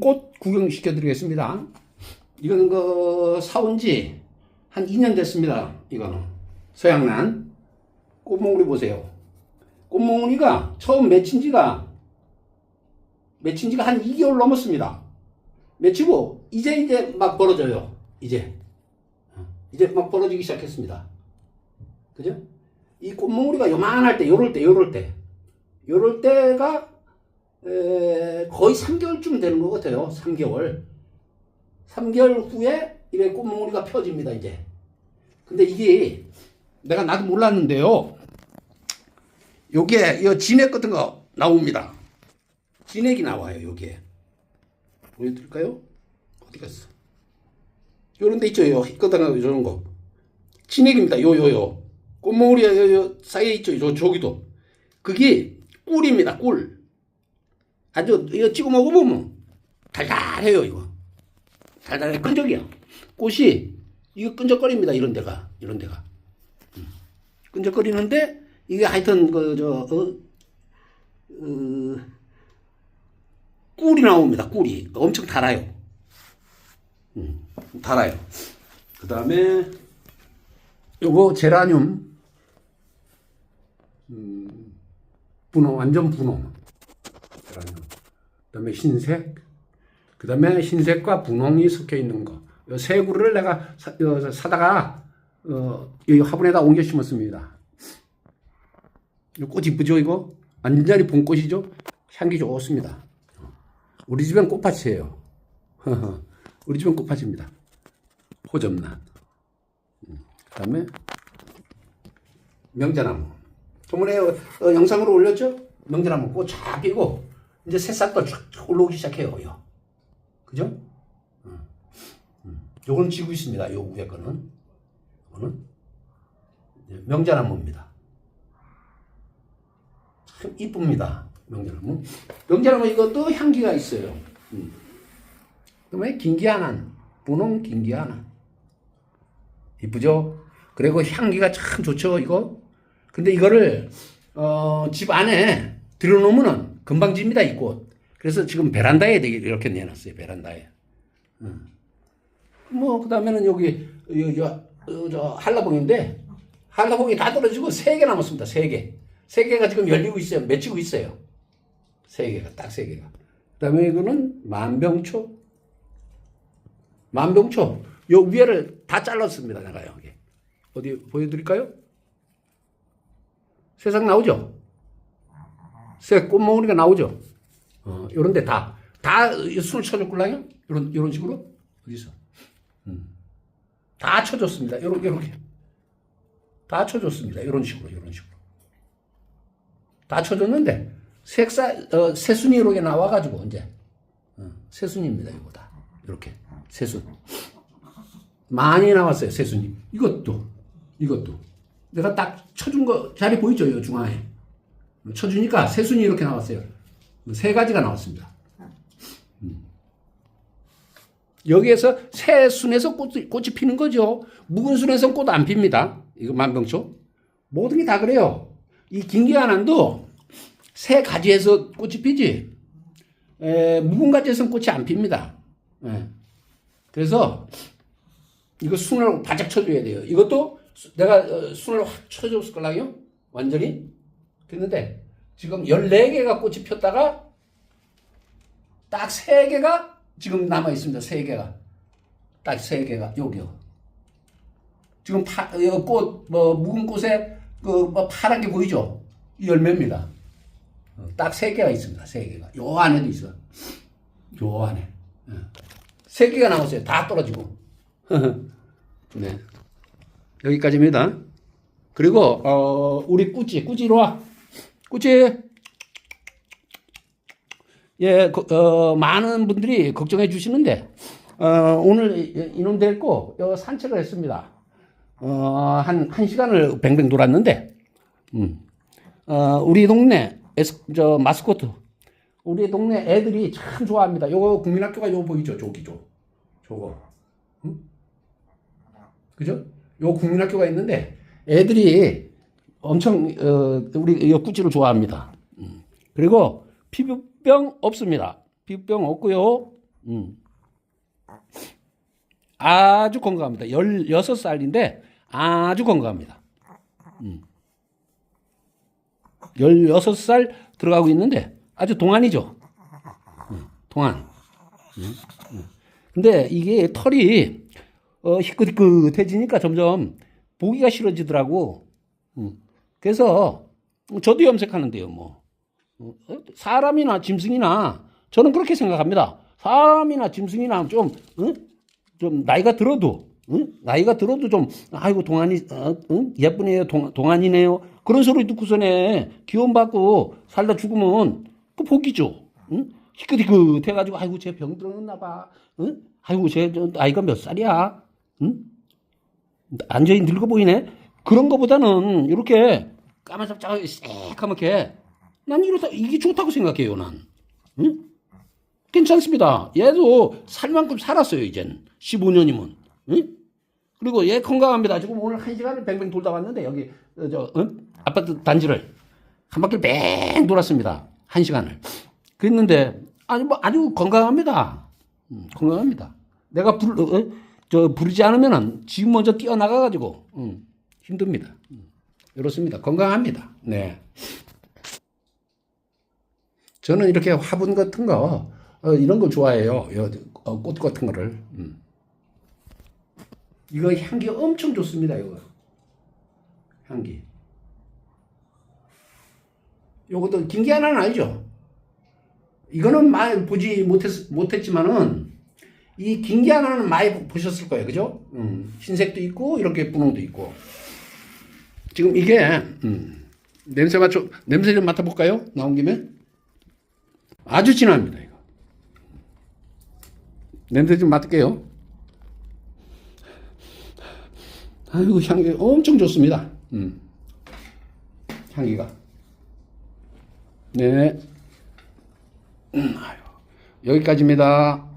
꽃 구경시켜 드리겠습니다. 이거는 그 사온 지 한 2년 됐습니다. 이거는 서양란 꽃몽우리 보세요. 꽃몽우리가 처음 맺힌 지가 맺힌 지가 한 2개월 넘었습니다. 맺히고 이제 이제 막 벌어져요. 이제 어, 이제 막 벌어지기 시작했습니다. 그죠? 이 꽃몽우리가 요만할 때, 요럴 때, 요럴 때, 요럴 때가 에, 거의 3개월쯤 되는 것 같아요. 3개월. 3개월 후에 이래 꽃몽우리가 펴집니다, 이제. 근데 이게 내가 나도 몰랐는데요. 요게, 요 진액 같은 거 나옵니다. 진액이 나와요, 요게. 보여드릴까요? 어디 갔어? 요런 데 있죠, 요, 휘끄덩하고 이런 거. 진액입니다, 요, 요, 요. 꽃몽우리 요, 요 사이에 있죠, 요, 저기도. 그게 꿀입니다, 꿀. 아주 이거 찍어 먹어보면 달달해요 이거. 달달해. 끈적이야. 꽃이 이거 끈적거립니다 이런 데가. 이런 데가. 음. 끈적거리는데 이게 하여튼 그저 어, 어, 꿀이 나옵니다 꿀이. 엄청 달아요. 음, 달아요. 그 다음에 요거 제라늄. 음, 분홍 완전 분홍 그 다음에 흰색, 그 다음에 흰색과 분홍이 섞여 있는 거. 세 그루를 내가 사, 다가 어, 이 화분에다 옮겨 심었습니다. 이꽃 이쁘죠 이거? 완전히 봄꽃이죠? 향기 좋습니다. 우리 집엔 꽃밭이에요. 우리 집은 꽃밭입니다. 호접란. 음, 그다음에 명자나무. 저번에 어, 어, 영상으로 올렸죠? 명자나무 꽃쫙 피고 이제 새싹도 쫙 올라오기 시작해요. 요. 그죠? 음. 음. 요거는 지고 있습니다. 요 위에 거는. 요거는 이제 명자나무입니다. 참 이쁩니다. 명자나무. 명자나무 이것도 향기가 있어요. 음. 그다음에 긴기아난, 분홍 긴기아난. 이쁘죠? 그리고 향기가 참 좋죠, 이거. 근데 이거를, 어, 집 안에 들여놓으면은 금방 집니다, 이 꽃. 그래서 지금 베란다에 이렇게 내놨어요, 베란다에. 음. 뭐, 그 다음에는 여기, 여기, 저, 어, 저, 한라봉인데, 한라봉이 다 떨어지고 세 개 남았습니다, 세 개. 세 개가 지금 열리고 있어요, 맺히고 있어요. 세 개가, 딱 세 개가. 그 다음에 이거는 만병초. 만병초. 요 위에를 다 잘랐습니다, 내가 여기. 어디 보여드릴까요? 세상 나오죠? 새 꽃몽우리가 나오죠? 어, 요런 데 다, 다 순을 쳐줬을랑요? 요런, 요런 식으로? 어디서? 음. 다 쳐줬습니다. 요렇게, 요렇게. 다 쳐줬습니다. 요런 식으로, 요런 식으로. 다 쳐줬는데, 색사, 어, 새순이 이렇게 나와가지고, 이제, 어, 새순입니다. 이거 다. 이렇게. 새순. 많이 나왔어요. 새순이. 이것도, 이것도. 내가 딱 쳐준 거, 자리 보이죠? 요 중앙에. 쳐주니까 새순이 이렇게 나왔어요. 세 가지가 나왔습니다. 음. 여기에서 새 순에서 꽃이, 꽃이 피는 거죠. 묵은 순에서 꽃 안 핍니다. 이거 만병초. 모든 게 다 그래요. 이 긴기아난도 새 가지에서 꽃이 피지. 에, 묵은 가지에서는 꽃이 안 핍니다. 예. 그래서 이거 순을 바짝 쳐줘야 돼요. 이것도 내가 어, 순을 확 쳐줬을 거라요. 완전히. 됐는데 지금 14개가 꽃이 폈다가 딱 3개가 지금 남아 있습니다. 3개가. 딱 3개가 여기요. 지금 파, 꽃, 뭐, 묵은 꽃에 그, 뭐, 파란 게 보이죠? 이 열매입니다. 어, 딱 3개가 있습니다. 3개가. 요 안에도 있어. 요 안에. 3개가 남았어요. 다 떨어지고. 네. 여기까지입니다. 그리고, 어, 우리 꾸찌, 꾸찌로 와. 꾸찌. 예, 그, 어, 많은 분들이 걱정해 주시는데, 어, 오늘 이놈 데리고 요 산책을 했습니다. 어, 한, 한 시간을 뱅뱅 돌았는데, 음, 어, 우리 동네 에스, 저 마스코트, 우리 동네 애들이 참 좋아합니다. 요거 국민학교가 요거 보이죠? 저기죠. 저거. 음? 그죠? 요 국민학교가 있는데, 애들이 엄청 어, 우리 이 꾸지를 좋아합니다. 음. 그리고 피부병 없습니다. 피부병 없고요. 음. 아주 건강합니다. 16살인데 아주 건강합니다. 음. 16살 들어가고 있는데 아주 동안이죠. 음, 동안. 음, 음. 근데 이게 털이 어, 희끗희끗해지니까 점점 보기가 싫어지더라고. 음. 그래서 저도 염색하는데요, 뭐. 어, 사람이나 짐승이나 저는 그렇게 생각합니다. 사람이나 짐승이나 좀, 응? 좀 나이가 들어도, 응? 나이가 들어도 좀, 아이고, 동안이, 어, 응? 예쁘네요, 동, 동안이네요. 그런 소리 듣고서네, 기원받고 살다 죽으면, 그 복이죠. 응? 희끗희끗 해가지고, 아이고, 쟤 병 들었나 봐. 응? 아이고, 쟤저 나이가 몇 살이야? 응? 완전히 늙어 보이네? 그런 거보다는, 이렇게 까만잡잡하게 새까맣게, 난 이렇다, 이게 좋다고 생각해요, 난. 응? 괜찮습니다. 얘도 살 만큼 살았어요, 이젠. 15년이면. 응? 그리고 얘 건강합니다. 지금 오늘 한 시간을 뱅뱅 돌다 왔는데, 여기, 어, 저, 응? 아파트 단지를 한 바퀴 뱅 돌았습니다. 한 시간을. 그랬는데, 아니, 뭐, 아주 건강합니다. 음, 건강합니다. 내가 불, 어, 어? 저, 부르지 않으면은 지금 먼저 뛰어나가 가지고, 음, 힘듭니다. 음, 이렇습니다. 건강합니다. 네. 저는 이렇게 화분 같은 거, 어, 이런 거 좋아해요. 요, 어, 꽃 같은 거를. 음. 이거 향기 엄청 좋습니다, 이거. 향기. 요것도 긴 게 하나는 아니죠. 이거는 많이 보지 못했, 못했지만은, 이 긴 게 하나는 많이 보셨을 거예요. 그죠? 음, 흰색도 있고, 이렇게 분홍도 있고. 지금 이게, 음, 냄새 맡죠, 냄새 좀 맡아볼까요? 나온 김에? 아주 진합니다, 이거. 냄새 좀 맡을게요. 아이고, 향기 엄청 좋습니다. 음. 향기가. 네. 음, 아유, 여기까지입니다.